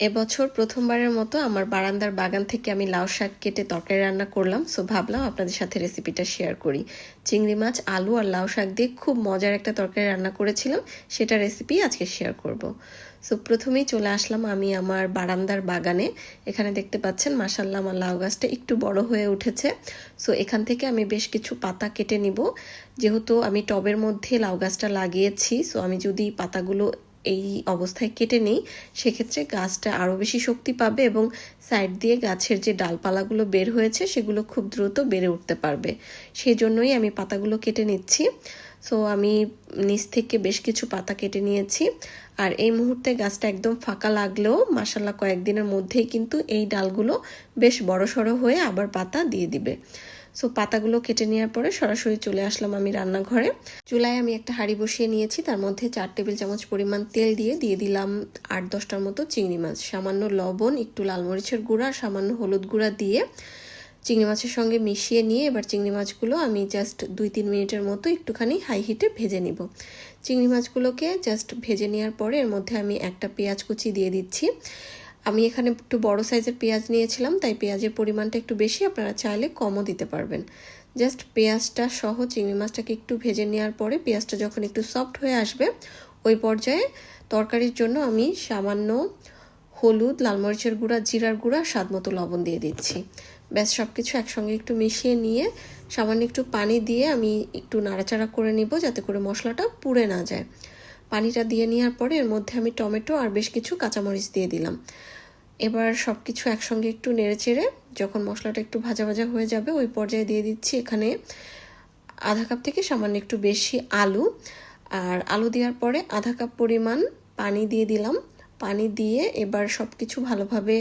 এবছর প্রথমবারের মতো আমার বারান্দার বাগান থেকে আমি লাউ শাক কেটে তরকারি রান্না করলাম। সো ভাবলাম আপনাদের সাথে রেসিপিটা শেয়ার করি। চিংড়ি মাছ, আলু আর লাউ শাক দিয়ে খুব মজার একটা তরকারি রান্না করেছিলাম। সেটা রেসিপি আজকে শেয়ার করব। সো প্রথমেই চলে আসলাম আমি আমার বারান্দার বাগানে। এখানে দেখতে পাচ্ছেন মাসাল্লাহ আমার লাউ গাছটা একটু বড় হয়ে উঠেছে। সো এখান থেকে আমি বেশ কিছু পাতা কেটে নিব। যেহেতু আমি টবের মধ্যে লাউ গাছটা লাগিয়েছি সো আমি যদি পাতাগুলো এই অবস্থায় কেটে নিই, সেক্ষেত্রে গাছটা আরও বেশি শক্তি পাবে এবং সাইড দিয়ে গাছের যে ডালপালাগুলো বের হয়েছে সেগুলো খুব দ্রুত বেড়ে উঠতে পারবে। সেই জন্যই আমি পাতাগুলো কেটে নিচ্ছি। সো, আমি নিচ থেকে বেশ কিছু পাতা কেটে নিয়েছি। আর এই মুহূর্তে গাছটা একদম ফাঁকা লাগলেও মাসাল্লাহ কয়েকদিনের মধ্যেই কিন্তু এই ডালগুলো বেশ বড় সড়ো হয়ে আবার পাতা দিয়ে দিবে। সো পাতাগুলো কেটে নেওয়ার পরে সরাসরি চলে আসলাম আমি রান্নাঘরে। চুলায় আমি একটা হাঁড়ি বসিয়ে নিয়েছি, তার মধ্যে চার টেবিল চামচ পরিমাণ তেল দিয়ে দিয়ে দিলাম আট দশটার মতো চিংড়ি মাছ। সামান্য লবণ, একটু লাল মরিচের গুঁড়া, সামান্য হলুদ গুঁড়া দিয়ে চিংড়ি মাছের সঙ্গে মিশিয়ে নিয়ে এবার চিংড়ি মাছগুলো আমি জাস্ট দুই তিন মিনিটের মতো একটুখানি হাই হিটে ভেজে নিব। চিংড়ি মাছগুলোকে জাস্ট ভেজে নেওয়ার পরে এর মধ্যে আমি একটা পেঁয়াজ কুচি দিয়ে দিচ্ছি। আমি এখানে একটু বড় সাইজের পেঁয়াজ নিয়েছিলাম, তাই পেঁয়াজের পরিমাণটা একটু বেশি, আপনারা চাইলে কমও দিতে পারবেন। জাস্ট পেঁয়াজটা সহ চিংড়ি মাছটাকে একটু ভেজে নেওয়ার পরে পেঁয়াজটা যখন একটু সফট হয়ে আসবে, ওই পর্যায়ে তরকারির জন্য আমি সামান্য হলুদ, লাল মরিচের গুঁড়া, জিরার গুঁড়া, স্বাদ মতো লবণ দিয়ে দিচ্ছি। ব্যাস সব কিছু একসঙ্গে একটু মিশিয়ে নিয়ে সামান্য একটু পানি দিয়ে আমি একটু নাড়াচাড়া করে নিব, যাতে করে মশলাটা পুড়ে না যায়। পানিটা দিয়ে নেওয়ার পরে এর মধ্যে আমি টমেটো আর বেশ কিছু কাঁচামরিচ দিয়ে দিলাম। এবার সব কিছু একসঙ্গে একটু নেড়ে চেড়ে যখন মশলাটা একটু ভাজা ভাজা হয়ে যাবে, ওই পর্যায়ে দিয়ে দিচ্ছি এখানে আধা কাপ থেকে সামান্য একটু বেশি আলু। আর আলু দেওয়ার পরে আধা কাপ পরিমাণ পানি দিয়ে দিলাম। পানি দিয়ে এবার সব কিছু ভালোভাবে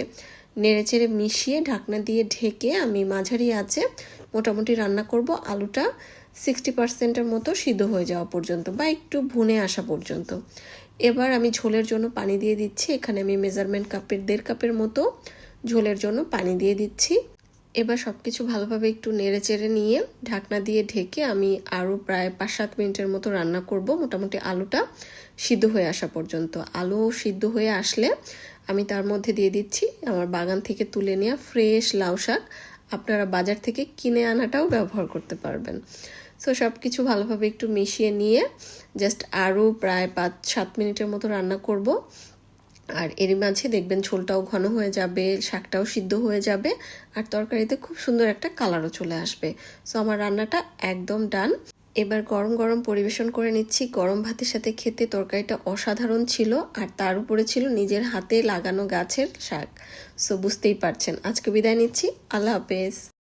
নেড়ে চেড়ে মিশিয়ে ঢাকনা দিয়ে ঢেকে আমি মাঝারি আছে মোটামুটি রান্না করব। আলুটা সিক্সটি পার্সেন্টের মতো সিদ্ধ হয়ে যাওয়া পর্যন্ত বা একটু ভুনে আসা পর্যন্ত। এবার আমি ঝোলের জন্য পানি দিয়ে দিচ্ছি। এখানে আমি মেজারমেন্ট কাপের দেড় কাপের মতো ঝোলের জন্য পানি দিয়ে দিচ্ছি। এবার সব কিছু ভালোভাবে একটু নেড়ে চেড়ে নিয়ে ঢাকনা দিয়ে ঢেকে আমি আরও প্রায় পাঁচ সাত মিনিটের মতো রান্না করব। মোটামুটি আলুটা সিদ্ধ হয়ে আসা পর্যন্ত। আলু সিদ্ধ হয়ে আসলে আমি তার মধ্যে দিয়ে দিচ্ছি আমার বাগান থেকে তুলে নেওয়া ফ্রেশ লাউ শাক। আপনারা বাজার থেকে কিনে আনাটাও ব্যবহার করতে পারবেন। সো সব কিছু ভালোভাবে একটু মিশিয়ে নিয়ে জাস্ট আরও প্রায় পাঁচ সাত মিনিটের মতো রান্না করব। আর এরই মাঝে দেখবেন ঝোলটাও ঘন হয়ে যাবে, শাকটাও সিদ্ধ হয়ে যাবে, আর তরকারিতে খুব সুন্দর একটা কালারও চলে আসবে। সো আমার রান্নাটা একদম ডান। এবার গরম গরম পরিবেশন করে নিচ্ছি। গরম ভাতের সাথে খেতে তরকারিটা অসাধারণ ছিল, আর তার উপরে ছিল নিজের হাতে লাগানো গাছের শাক। সো বুঝতেই পারছেন। আজকে বিদায় নিচ্ছি। আল্লাহ হাফেজ।